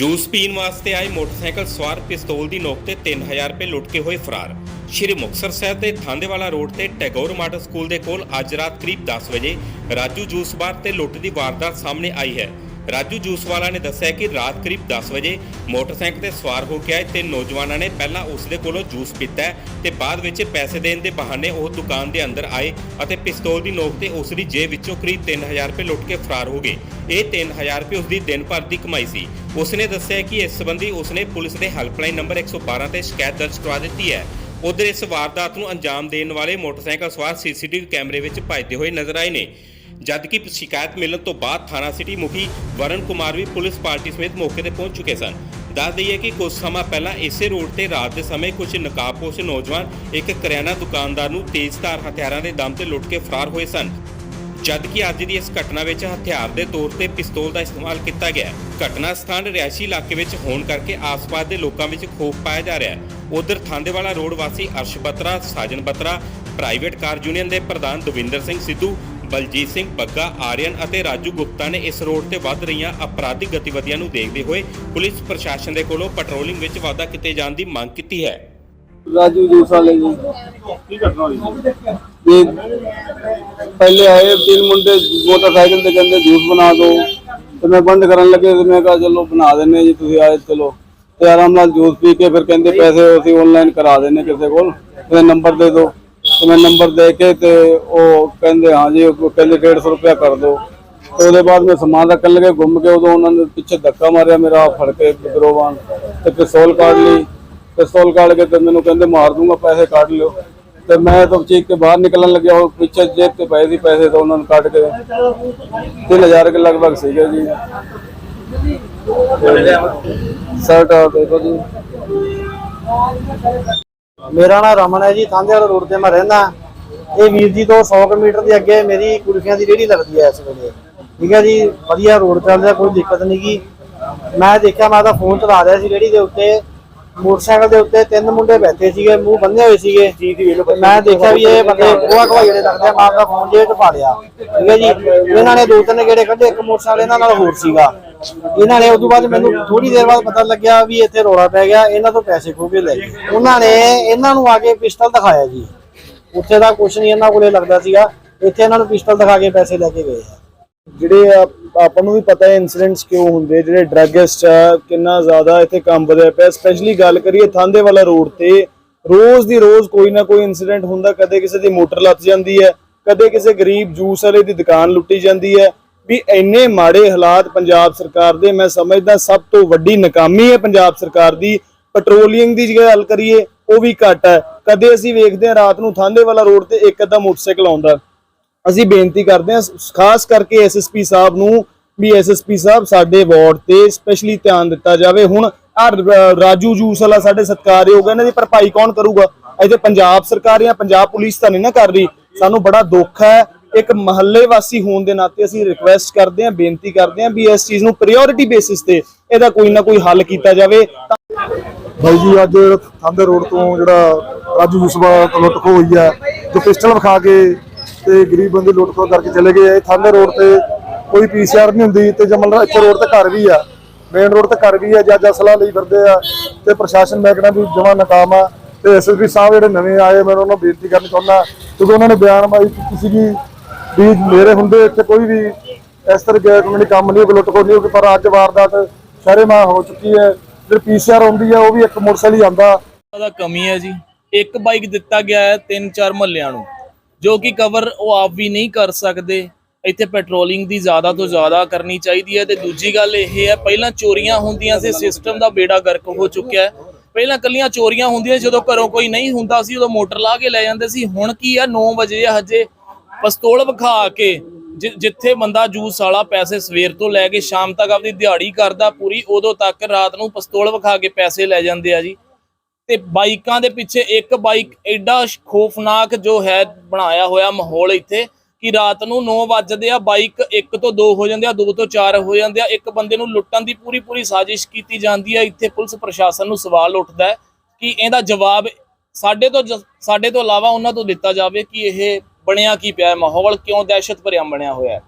Juice ਪੀਣ ਵਾਸਤੇ ਆਏ ਮੋਟਰਸਾਈਕਲ ਸਵਾਰ ਪਿਸਤੌਲ ਦੀ ਨੋਕ ਤੇ 3000 ਰੁਪਏ ਲੁੱਟ ਕੇ ਹੋਏ ਫਰਾਰ। ਸ਼੍ਰੀ ਮੁਕਤਸਰ ਸਾਹਿਬ ਦੇ ਥਾਂਦੇਵਾਲਾ ਰੋਡ ਤੇ ਟੈਗੋਰ ਮਾਡਲ ਸਕੂਲ ਦੇ ਕੋਲ ਅੱਜ ਰਾਤ ਕਰੀਬ 10 ਵਜੇ ਰਾਜੂ ਜੂਸ ਬਾਰ ਤੇ ਲੁੱਟ ਦੀ ਵਾਰਦਾਤ ਸਾਹਮਣੇ ਆਈ ਹੈ। ਰਾਜੂ ਜੂਸ ਵਾਲਾ ਨੇ ਦੱਸਿਆ ਕਿ ਰਾਤ ਕਰੀਬ 10 ਵਜੇ ਮੋਟਰਸਾਈਕਲ ਤੇ ਸਵਾਰ ਹੋ ਕੇ ਆਏ ਤੇ ਨੌਜਵਾਨਾਂ ਨੇ ਪਹਿਲਾਂ ਉਸ ਦੇ ਕੋਲੋਂ ਜੂਸ ਪੀਤਾ ਹੈ ਤੇ ਬਾਅਦ ਵਿੱਚ ਪੈਸੇ ਦੇਣ ਦੇ ਬਹਾਨੇ ਉਹ ਦੁਕਾਨ ਦੇ ਅੰਦਰ ਆਏ ਅਤੇ ਪਿਸਤੌਲ ਦੀ ਨੋਕ ਤੇ ਉਸ ਦੀ ਜੇਬ ਵਿੱਚੋਂ ਕਰੀਬ 3000 ਰੁਪਏ ਲੁੱਟ ਕੇ ਫਰਾਰ ਹੋ ਗਏ। ਇਹ 3000 ਰੁਪਏ ਉਸ ਦੀ ਦਿਨ ਭਰ ਦੀ ਕਮਾਈ ਸੀ। ਉਸ ਨੇ ਦੱਸਿਆ ਕਿ ਇਸ ਸੰਬੰਧੀ ਉਸਨੇ ਪੁਲਿਸ ਦੇ ਹੈਲਪਲਾਈਨ ਨੰਬਰ 112 ਤੇ ਸ਼ਿਕਾਇਤ ਦਰਜ ਕਰਵਾ ਦਿੱਤੀ ਹੈ। ਉਧਰ ਇਸ ਵਾਰਦਾਤ ਨੂੰ ਅੰਜਾਮ ਦੇਣ ਵਾਲੇ ਮੋਟਰਸਾਈਕਲ ਸਵਾਰ ਸੀਸੀਟੀਵੀ ਕੈਮਰੇ ਵਿੱਚ ਭੱਜਦੇ ਹੋਏ ਨਜ਼ਰ ਆਏ ਨੇ। ਜਦਕਿ ਸ਼ਿਕਾਇਤ ਮਿਲਣ ਤੋਂ ਬਾਅਦ ਥਾਣਾ ਸਿਟੀ ਮੁਖੀ ਵਰਨ ਕੁਮਾਰ ਵੀ ਪੁਲਿਸ ਪਾਰਟੀ ਸਮੇਤ ਮੌਕੇ ਤੇ ਪਹੁੰਚ ਚੁੱਕੇ ਸਨ। ਦੱਸ ਦਈਏ ਕਿ ਕੁਝ ਸਮਾਂ ਪਹਿਲਾਂ ਇਸੇ ਰੋਡ ਤੇ ਰਾਤ ਦੇ ਸਮੇਂ ਕੁਝ ਨਕਾਬਪੋਸ਼ ਨੌਜਵਾਨ ਇੱਕ ਕਰਿਆਨਾ ਦੁਕਾਨਦਾਰ ਨੂੰ ਤੇਜ਼ਧਾਰ ਹਥਿਆਰਾਂ ਦੇ ਦਮ ਤੇ ਲੁੱਟ ਕੇ ਫਰਾਰ ਹੋਏ ਸਨ। ਜਦਕਿ ਅੱਜ ਦੀ ਇਸ ਘਟਨਾ ਵਿੱਚ ਹਥਿਆਰ ਦੇ ਤੌਰ ਤੇ ਪਿਸਤੌਲ ਦਾ ਇਸਤੇਮਾਲ ਕੀਤਾ ਗਿਆ ਘਟਨਾ ਸਥਾਨ ਰਿਹਾਇਸ਼ੀ ਇਲਾਕੇ ਵਿੱਚ ਹੋਣ ਕਰਕੇ ਆਸ-ਪਾਸ ਦੇ ਲੋਕਾਂ ਵਿੱਚ ਖੋਫ ਪਾਇਆ ਜਾ ਰਿਹਾ ਹੈ। ਉਧਰ ਥਾਂਦੇਵਾਲਾ ਰੋਡ ਵਾਸੀ Arsh Batra, Sajan Batra, private car union ਦੇ ਪ੍ਰਧਾਨ ਦਵਿੰਦਰ ਸਿੰਘ ਸਿੱਧੂ ਬਲਜੀਤ ਸਿੰਘ ਬੱਗਾ ਆਰੀਅਨ ਅਤੇ ਰਾਜੂ ਗੁਪਤਾ ਨੇ ਇਸ ਰੋਡ ਤੇ ਵੱਧ ਰਹੀਆਂ ਅਪਰਾਧਿਕ ਗਤੀਵਿਧੀਆਂ ਨੂੰ ਦੇਖਦੇ ਹੋਏ ਪੁਲਿਸ ਪ੍ਰਸ਼ਾਸਨ ਦੇ ਕੋਲੋਂ ਪੈਟਰੋਲਿੰਗ ਵਿੱਚ ਵਾਧਾ ਕੀਤੇ ਜਾਣ ਦੀ ਮੰਗ ਕੀਤੀ ਹੈ। ਰਾਜੂ ਜੂਸ ਵਾਲੇ ਜੀ। ਕੀ ਘਟਨਾ ਹੋਈ ਜੀ? ਇਹ ਪਹਿਲੇ ਆਏ ਤਿੰਨ ਮੁੰਡੇ ਮੋਟਰਸਾਈਕਲ ਤੇ ਕਹਿੰਦੇ ਜੂਸ ਬਣਾ ਦਿਓ ਤੇ ਮੈਂ ਬੰਦ ਕਰਨ ਲੱਗੇ ਤੇ ਮੈਂ ਕਿਹਾ ਚਲੋ ਬਣਾ ਦਿੰਨੇ ਜੀ ਤੁਸੀਂ ਆਏ ਚਲੋ। ਤੇ ਆਰਾਮ ਨਾਲ ਜੂਸ ਪੀ ਕੇ ਫਿਰ ਕਹਿੰਦੇ ਪੈਸੇ ਅਸੀਂ ਆਨਲਾਈਨ ਕਰਾ ਦਿੰਨੇ ਕਿਸੇ ਕੋਲ। ਤੇ ਨੰਬਰ ਦੇ ਦਿਓ। ਤੇ ਮੈਂ ਨੰਬਰ ਦੇ ਕੇ ਤੇ ਉਹ ਕਹਿੰਦੇ, ਹਾਂ ਜੀ, ਉਹ ਕਹਿੰਦੇ 150 ਰੁਪਇਆ ਕਰ ਦਿਓ। ਤੇ ਉਹਦੇ ਬਾਅਦ ਮੈਂ ਸਮਾਨ ਰੱਖਣ ਲੱਗੇ ਘੁੰਮ ਕੇ ਉਦੋਂ ਉਹਨਾਂ ਨੇ ਪਿੱਛੇ ਧੱਕਾ ਮਾਰਿਆ ਮੇਰਾ ਫੜ ਕੇ ਗਰੋਵਾਨ ਤੇ ਪਿਸਤੌਲ ਕੱਢ ਲਈ। ਪਿਸਤੌਲ ਕੱਢ ਕੇ ਤੇ ਮੈਨੂੰ ਕਹਿੰਦੇ, ਮਾਰ ਦੂੰਗਾ, ਪੈਸੇ ਕੱਢ ਲਿਓ। ਤੇ ਮੈਂ ਤਾਂ ਚੀਕ ਕੇ ਬਾਹਰ ਨਿਕਲਣ ਲੱਗਿਆ, ਉਹ ਪਿੱਛੇ ਜੇਬ ਤੇ ਪਏ ਸੀ ਪੈਸੇ ਤਾਂ ਉਹਨਾਂ ਨੂੰ ਕੱਢ ਕੇ। 3000 ਕੇ ਲਗਭਗ ਸੀਗੇ ਜੀ। ਸ਼ਰਟ ਆ ਦੇਖੋ ਜੀ ਮੇਰਾ ਨਾਮ ਰਮਨ ਹੈ ਜੀ ਥਾਂਦੇਵਾਲਾ ਰੋਡ ਤੇ ਮੈਂ ਰਹਿੰਦਾ। ਇਹ ਵੀਰ ਜੀ ਤੋਂ 100 ਮੀਟਰ ਦੇ ਅੱਗੇ ਮੇਰੀ ਕੁਲਫੀਆਂ ਦੀ ਰੇਹੜੀ ਲੱਗਦੀ ਹੈ ਇਸ ਵੇਲੇ। ਠੀਕ ਹੈ ਜੀ, ਵਧੀਆ ਰੋਡ ਚੱਲਦਾ ਕੋਈ ਦਿੱਕਤ ਨਹੀਂ ਗੀ। ਮੈਂ ਦੇਖਿਆ, ਮੈਂ ਤਾਂ ਫੋਨ ਚਲਾ ਰਿਹਾ ਸੀ ਰੇਹੜੀ ਦੇ ਉੱਤੇ। ਮੋਟਰਸਾਈਕਲ ਦੇ ਉੱਤੇ ਤਿੰਨ ਮੁੰਡੇ ਬੈਠੇ ਸੀਗੇ, ਮੂੰਹ ਬੰਨੇ ਹੋਏ ਸੀਗੇ। ਮੈਂ ਦੇਖਿਆ ਵੀ ਇਹ ਬੰਦੇ ਗੋਆ ਗਵਾ ਜਿਹੜੇ ਲੱਗਦੇ ਆ, ਮੈਂ ਫੋਨ ਜੇਬ 'ਚ ਪਾ ਲਿਆ। ਠੀਕ ਹੈ ਜੀ, ਇਹਨਾਂ ਨੇ ਦੋ ਤਿੰਨ ਗੇੜੇ ਕੱਢੇ, ਇੱਕ ਮੋਟਰਸਾਈਕਲ ਇਹਨਾਂ ਨਾਲ ਹੋਰ ਸੀਗਾ। ਇਹਨਾਂ ਨੇ ਉਦੋਂ ਬਾਅਦ ਮੈਨੂੰ ਥੋੜੀ ਦੇਰ ਬਾਅਦ ਪਤਾ ਲੱਗਿਆ ਵੀ ਇੱਥੇ ਰੋਲਾ ਪੈ ਗਿਆ, ਇਹਨਾਂ ਤੋਂ ਪੈਸੇ ਖੋਹ ਕੇ ਲੈ ਗਏ। ਉਹਨਾਂ ਨੇ ਇਹਨਾਂ ਨੂੰ ਆ ਕੇ ਪਿਸਟਲ ਦਿਖਾਇਆ ਜੀ। ਉੱਥੇ ਦਾ ਕੁਝ ਨਹੀਂ ਇਹਨਾਂ ਕੋਲੇ ਲੱਗਦਾ ਸੀਗਾ, ਇੱਥੇ ਇਹਨਾਂ ਨੂੰ ਪਿਸਟਲ ਦਿਖਾ ਕੇ ਪੈਸੇ ਲੈ ਕੇ ਗਏ। ਜਿਹੜੇ ਆਪਾਂ ਨੂੰ ਵੀ ਪਤਾ ਹੈ ਇਨਸੀਡੈਂਟਸ ਕਿਉਂ ਹੁੰਦੇ ਜਿਹੜੇ ਡਰੱਗਿਸਟ ਕਿੰਨਾ ਜ਼ਿਆਦਾ ਇੱਥੇ ਕੰਮ ਵਧਿਆ ਪਿਆ। ਸਪੈਸ਼ਲੀ ਗੱਲ ਕਰੀਏ ਥਾਂਦੇ ਵਾਲਾ ਰੋਡ ਤੇ, ਰੋਜ਼ ਦੀ ਰੋਜ਼ ਕੋਈ ਨਾ ਕੋਈ ਇਨਸੀਡੈਂਟ ਹੁੰਦਾ, ਕਦੇ ਕਿਸੇ ਦੀ ਮੋਟਰ ਲੱਤ ਜਾਂਦੀ ਹੈ, ਕਦੇ ਕਿਸੇ ਗਰੀਬ ਜੂਸ ਵਾਲੇ ਦੀ ਦੁਕਾਨ ਲੁੱਟੀ ਜਾਂਦੀ ਹੈ ਵੀ ਇੰਨੇ ਮਾੜੇ ਹਾਲਾਤ ਪੰਜਾਬ ਸਰਕਾਰ ਦੇ, ਮੈਂ ਸਮਝਦਾ ਸਭ ਤੋਂ ਵੱਡੀ ਨਾਕਾਮੀ ਹੈ ਪੰਜਾਬ ਸਰਕਾਰ ਦੀ। ਪੈਟਰੋਲਿੰਗ ਦੀ ਜੇ ਗੱਲ ਕਰੀਏ, ਉਹ ਵੀ ਘੱਟ ਹੈ। ਕਦੇ ਅਸੀਂ ਵੇਖਦੇ ਹਾਂ ਰਾਤ ਨੂੰ ਥਾਂਦੇ ਵਾਲਾ ਰੋਡ ਤੇ ਇੱਕ ਅੱਧਾ ਮੋਟਰਸਾਈਕਲ ਆਉਂਦਾ। ਅਸੀਂ ਬੇਨਤੀ ਕਰਦੇ ਹਾਂ ਖਾਸ ਕਰਕੇ ਐਸਐਸਪੀ ਸਾਹਿਬ ਨੂੰ ਵੀ ਐਸਐਸਪੀ ਸਾਹਿਬ ਸਾਡੇ ਵਾਰਡ ਤੇ ਸਪੈਸ਼ਲੀ ਧਿਆਨ ਦਿੱਤਾ ਜਾਵੇ। ਹੁਣ ਆ ਰਾਜੂ ਜੂਸ ਵਾਲਾ ਸਾਡੇ ਸਤਿਕਾਰਯੋਗ ਹੈ, ਇਹਨਾਂ ਦੀ ਭਰਪਾਈ ਕੌਣ ਕਰੂਗਾ? ਇੱਥੇ ਪੰਜਾਬ ਸਰਕਾਰ ਜਾਂ ਪੰਜਾਬ ਪੁਲਿਸ ਤਾਂ ਨਹੀਂ ਨਾ ਕਰ ਰਹੀ। ਸਾਨੂੰ ਬੜਾ ਦੁੱਖ ਹੈ ਇੱਕ ਮਹੱਲੇ ਵਾਸੀ ਹੋਣ ਦੇ ਨਾਤੇ ਅਸੀਂ ਰਿਕੁਐਸਟ ਕਰਦੇ ਹਾਂ, ਬੇਨਤੀ ਕਰਦੇ ਹਾਂ ਵੀ ਇਸ ਚੀਜ਼ ਨੂੰ ਪ੍ਰਾਇੋਰਟੀ ਬੇਸਿਸ ਤੇ ਇਹਦਾ ਕੋਈ ਨਾ ਕੋਈ ਹੱਲ ਕੀਤਾ ਜਾਵੇ ਬਾਈ ਜੀ, ਅੱਜ ਥਾਂਦੇ ਰੋਡ ਤੋਂ ਜਿਹੜਾ ਰਾਜੂ ਜੁਸਵਾ ਲੁੱਟ ਖੋ ਹੋਈ ਹੈ, ਜੋ ਪਿਸਟਲ ਵਿਖਾ ਕੇ ਤੇ ਗਰੀਬ ਬੰਦੇ ਲੁੱਟ ਖੋ ਕਰਕੇ ਚਲੇ ਗਏ ਆ। ਇਹ ਥਾਂਦੇ ਰੋਡ ਤੇ ਕੋਈ ਪੀਸੀਆਰ ਨਹੀਂ ਹੁੰਦੀ ਤੇ ਜਮਲ ਇੱਥੇ ਰੋਡ ਤੇ ਘਰ ਵੀ ਆ ਮੇਨ ਰੋਡ ਤੇ ਘਰ ਵੀ ਆ, ਜੱਜ ਅਸਲਾ ਲਈ ਫਿਰਦੇ ਆ ਤੇ ਪ੍ਰਸ਼ਾਸਨ ਮੈਂ ਕਹਿੰਦਾ ਵੀ ਜਮਾ ਨਾਕਾਮ ਆ ਤੇ ਐਸਐਸਪੀ ਸਾਹਿਬ ਜਿਹੜੇ ਨਵੇਂ ਆਏ ਮੈਂ ਉਹਨਾਂ ਨੂੰ ਬੇਨਤੀ ਕਰਨੀ ਚਾਹੁੰਦਾ ਕਿਉਂਕਿ ਉਹਨਾਂ ਨੇ ਬਿਆਨਬਾਜ਼ੀ ਕੀਤੀ ਸੀਗੀ ਵੀ ਮੇਰੇ ਹੁੰਦੇ ਇੱਥੇ ਕੋਈ ਵੀ ਇਸ ਤਰ੍ਹਾਂ ਗੈਰ ਕਾਨੂੰਨੀ ਕੰਮ ਨਹੀਂ ਹੋ ਲੁੱਟ ਖੋਹ ਨਹੀਂ ਹੋ ਪਰ ਅੱਜ ਵਾਰਦਾਤ ਸ਼ਰੇਮਾਂ ਹੋ ਚੁੱਕੀ ਹੈ। ਜਿਹੜੀ ਪੀਸੀਆਰ ਆਉਂਦੀ ਹੈ ਉਹ ਵੀ ਇੱਕ ਮੋਟਰਸਾਈਕਲ ਹੀ ਆਉਂਦਾ। ਦਾ ਕਮੀ ਹੈ ਜੀ। ਇੱਕ ਬਾਈਕ ਦਿੱਤਾ ਗਿਆ ਹੈ ਤਿੰਨ ਚਾਰ ਮਹੱਲਿਆਂ ਨੂੰ ਜੋ ਕਿ ਕਵਰ ਉਹ ਆਪ ਵੀ ਨਹੀਂ ਕਰ ਸਕਦੇ। ਇੱਥੇ ਪੈਟਰੋਲਿੰਗ ਦੀ ਜ਼ਿਆਦਾ ਤੋਂ ਜ਼ਿਆਦਾ ਕਰਨੀ ਚਾਹੀਦੀ ਹੈ ਤੇ ਦੂਜੀ ਗੱਲ ਇਹ ਹੈ ਪਹਿਲਾਂ ਚੋਰੀਆਂ ਹੁੰਦੀਆਂ ਸੀ ਸਿਸਟਮ ਦਾ ਬੇੜਾ ਗਰਕ ਹੋ ਚੁੱਕਿਆ ਹੈ। ਪਹਿਲਾਂ ਕੱਲੀਆਂ ਚੋਰੀਆਂ ਹੁੰਦੀਆਂ ਸੀ, ਜਦੋਂ ਘਰੋਂ ਕੋਈ ਨਹੀਂ ਹੁੰਦਾ ਸੀ ਉਦੋਂ ਮੋਟਰ ਲਾ ਕੇ ਲੈ ਜਾਂਦੇ ਸੀ। ਹੁਣ ਕੀ ਆ 9 ਵਜੇ ਹਜੇ ਪਸਤੌਲ ਵਿਖਾ ਕੇ ਜਿੱਥੇ ਬੰਦਾ ਜੂਸ ਵਾਲਾ ਪੈਸੇ ਸਵੇਰ ਤੋਂ ਲੈ ਕੇ ਸ਼ਾਮ ਤੱਕ ਆਪਦੀ ਦਿਹਾੜੀ ਕਰਦਾ, ਪੂਰੀ ਉਦੋਂ ਤੱਕ ਰਾਤ ਨੂੰ ਪਸਤੌਲ ਵਿਖਾ ਕੇ ਪੈਸੇ ਲੈ ਜਾਂਦੇ ਆ ਜੀ। ਤੇ ਬਾਈਕਾਂ ਦੇ ਪਿੱਛੇ ਇੱਕ ਬਾਈਕ ਐਡਾ ਸ਼- ਖੌਫਨਾਕ ਜੋ ਹੈ, ਬਣਾਇਆ ਹੋਇਆ ਮਾਹੌਲ ਇੱਥੇ ਕਿ ਰਾਤ ਨੂੰ 9 ਵੱਜਦੇ ਆ, ਬਾਈਕ 1 ਤੋਂ 2 ਹੋ ਜਾਂਦੇ ਆ 2 ਤੋਂ 4 ਹੋ ਜਾਂਦੇ ਆ, ਇੱਕ ਬੰਦੇ ਨੂੰ ਲੁੱਟਣ ਦੀ ਪੂਰੀ ਪੂਰੀ ਸਾਜ਼ਿਸ਼ ਕੀਤੀ ਜਾਂਦੀ ਹੈ ਇੱਥੇ ਪੁਲਿਸ ਪ੍ਰਸ਼ਾਸਨ ਨੂੰ ਸਵਾਲ ਉੱਠਦਾ ਕਿ ਇਹਦਾ ਜਵਾਬ ਸਾਡੇ ਤੋਂ ਜ- ਸਾਡੇ ਤੋਂ ਇਲਾਵਾ ਉਹਨਾਂ ਤੋਂ ਦਿੱਤਾ ਜਾਵੇ ਕਿ ਇਹ ਬਣਿਆ ਕੀ ਪਿਆ ਮਾਹੌਲ ਕਿਉਂ ਦਹਿਸ਼ਤ ਭਰਿਆ ਬਣਿਆ ਹੋਇਆ ਹੈ?